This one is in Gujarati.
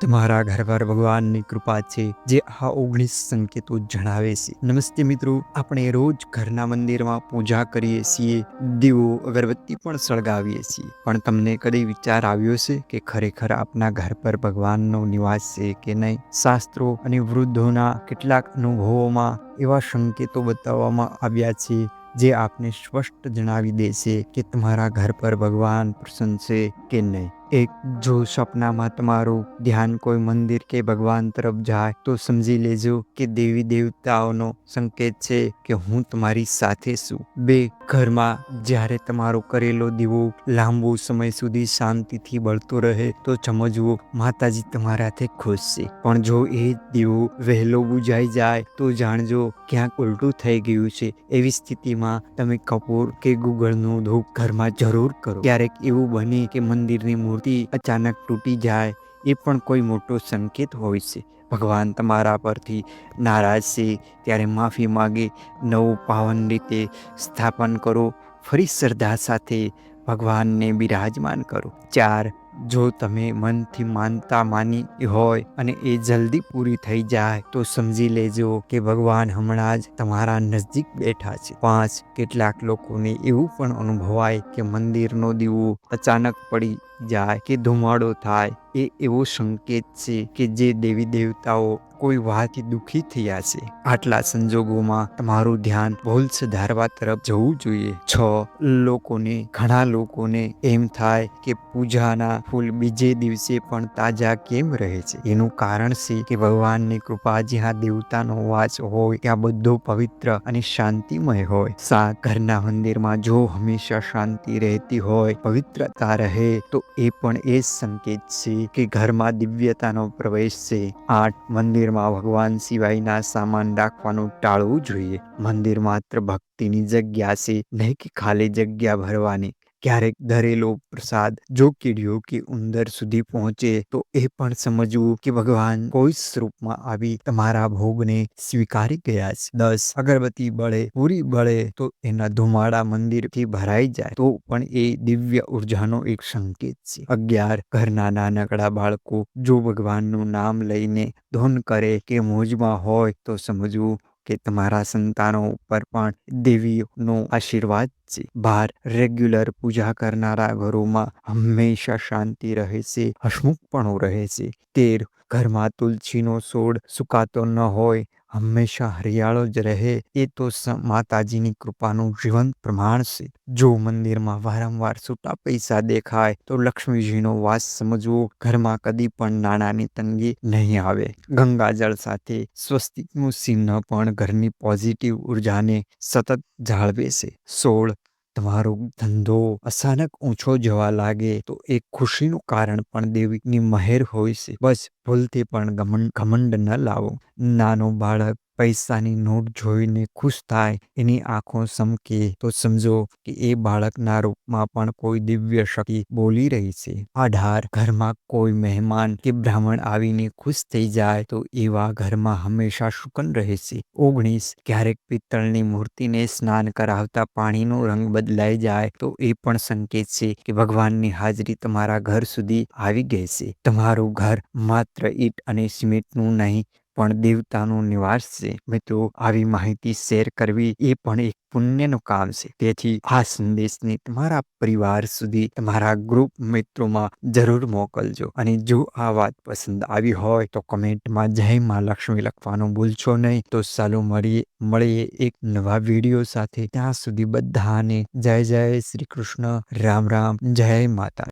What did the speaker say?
તમારા ઘર પર ભગવાનની કૃપા છે, જે આ ઓગણીસ સંકેતો જણાવે છે. નમસ્તે મિત્રો, આપણે રોજ ઘરના મંદિરમાં પૂજા કરીએ છીએ, દીવો, અગરબત્તી પણ સળગાવીએ છીએ. પણ તમને કદી વિચાર આવ્યો છે કે ખરેખર આપના ઘર પર ભગવાનનો નિવાસ છે કે નહીં? શાસ્ત્રો અને વૃદ્ધોના કેટલાક અનુભવોમાં એવા સંકેતો બતાવવામાં આવ્યા છે, જે આપને સ્પષ્ટ જણાવી દેશે કે તમારા ઘર પર ભગવાન પ્રસન્ન છે કે નહીં. એક જો સપનામાં તમારું ધ્યાન કોઈ મંદિર કે ભગવાન તરફ જાય, તો સમજી લેજો કે દેવી દેવતાઓનો સંકેત છે કે હું તમારી સાથે છું. બે, ઘરમાં જ્યારે તમારો કરેલો દીવો લાંબો સમય સુધી શાંતિથી બળતો રહે, તો સમજવો માતાજી તમારાથી ખુશ છે. પણ જો એ દીવો વહેલો બુજાઈ જાય, તો જાણજો ક્યાંક ઉલટું થઈ ગયું છે. એવી સ્થિતિમાં તમે કપૂર કે ગુગળનો ધૂપ ઘરમાં જરૂર કરો. ક્યારેક એવું બને કે મંદિરની મૂર્તિ અચાનક તૂટી જાય, એ પણ કોઈ મોટો સંકેત હોય છે. ભગવાન તમારા પરથી નારાજ છે, ત્યારે માફી માગે, નવું પાવન રીતે સ્થાપન કરો, ફરી શ્રદ્ધા સાથે ભગવાનને બિરાજમાન કરો. ચાર જો તમે મનથી માનતા માની હોય અને એ જલ્દી પૂરી થઈ જાય, તો સમજી લેજો કે ભગવાન હમણાં જ તમારા નજદીક બેઠા છે. પાંચ, કેટલાક લોકોને એવું પણ અનુભવાય કે મંદિરનો દીવો અચાનક પડી જાય કે ધુમાડો થાય, એ એવો સંકેત છે કે જે દેવી દેવતાઓ કોઈ વાતથી દુઃખી થયા છે. આટલા સંજોગોમાં તમારું ધ્યાન ભૂલ સુધારવા તરફ જવું જોઈએ. છ, લોકોને, ઘણા લોકોને એમ થાય કે પૂજાના ફૂલ બીજે દિવસે પણ તાજા કેમ રહે છે? એનું કારણ છે કે ભગવાનની કૃપા જ્યાં દેવતાનો વાસ હોય ત્યાં બધું પવિત્ર અને શાંતિમય હોય. સા ઘરના મંદિરમાં જો હંમેશા શાંતિ રહેતી હોય, પવિત્રતા રહે, તો એ પણ એ જ સંકેત છે કે ઘરમાં દિવ્યતાનો પ્રવેશ છે. આઠ મંદિરમાં ભગવાન સિવાયના સામાન રાખવાનું ટાળવું જોઈએ. મંદિર માત્ર ભક્તિની જગ્યા છે, નહીં કે ખાલી જગ્યા ભરવાની. ક્યારેક ધરેલો પ્રસાદ જો કીડીઓ કે ઉંદર સુધી પહોંચે, તો એ પણ સમજવું કે ભગવાન કોઈ સ્વરૂપમાં આવી તમારા ભોગને સ્વીકારી ગયા છે. દસ, અગરબત્તી બળે, પૂરી બળે, તો એના ધુમાડા મંદિરથી ભરાઈ જાય, તો પણ એ દિવ્ય ઉર્જાનો એક સંકેત છે. અગિયાર, ઘરના નાનકડા બાળકો, જો ભગવાનનું નામ લઈને ધૂન કરે કે મોજમાં હોય, તો સમજવું કે તમારા સંતાનો ઉપર પણ દેવીનો આશીર્વાદ છે. બહાર રેગ્યુલર પૂજા કરનારા ઘરોમાં હંમેશા શાંતિ રહે છે, હસમુખપણું રહે છે. તેર, ઘરમાં તુલસીનો છોડ સુકાતો ન હોય હંમેશા હરિયાળો જ રહે, એ તો માતાજીની કૃપાનું જીવંત પ્રમાણ છે. જો મંદિરમાં વારંવાર છૂટા પૈસા દેખાય, તો લક્ષ્મીજીનો વાસ સમજવો, ઘરમાં કદી પણ નાણાંની તંગી નહીં આવે. ગંગાજળ સાથે સ્વસ્તિકનું ચિહ્ન પણ ઘરની પોઝિટિવ ઉર્જાને સતત જાળવે છે. સોળ તમારો ધંધો અચાનક ઊંચો જવા લાગે, તો એ ખુશીનું કારણ પણ દેવીની મહેર હોય છે. બસ ભૂલથી પણ ઘમંડ ન લાવો. નાનો બાળક પૈસાની નોટ જોઈને ખુશ થાય, એની આંખો સમકે, તો સમજો કે એ બાળકના રૂપમાં પણ કોઈ દિવ્ય શક્તિ બોલી રહી છે. અઢાર ઘરમાં કોઈ મહેમાન કે બ્રાહ્મણ આવીને ખુશ થઈ જાય, તો એવા ઘરમાં હંમેશા શુકન રહે છે. ઓગણીસ, ક્યારેક પિત્તળની મૂર્તિને સ્નાન કરાવતા પાણીનો રંગ બદલાઈ જાય, તો એ પણ સંકેત છે કે ભગવાનની હાજરી તમારા ઘર સુધી આવી ગઈ છે. તમારું ઘર માત્ર ઈટ અને સિમેન્ટનું નહીં પણ દેવતાનો નિવાસ છે. મિત્રો, આવી માહિતી શેર કરવી એ પણ એક પુણ્યનું કામ છે. તેથી આ સંદેશને તમારા પરિવાર સુધી, તમારા ગ્રુપ મિત્રોમાં જરૂર મોકલજો. અને જો આ વાત પસંદ આવી હોય તો કમેન્ટમાં જય મા લક્ષ્મી લખવાનું ભૂલશો નહીં. તો ચાલો મળીએ મળીએ એક નવા વીડિયો સાથે. ત્યાં સુધી બધાને જય જય શ્રી કૃષ્ણ. રામ રામ. જય માતા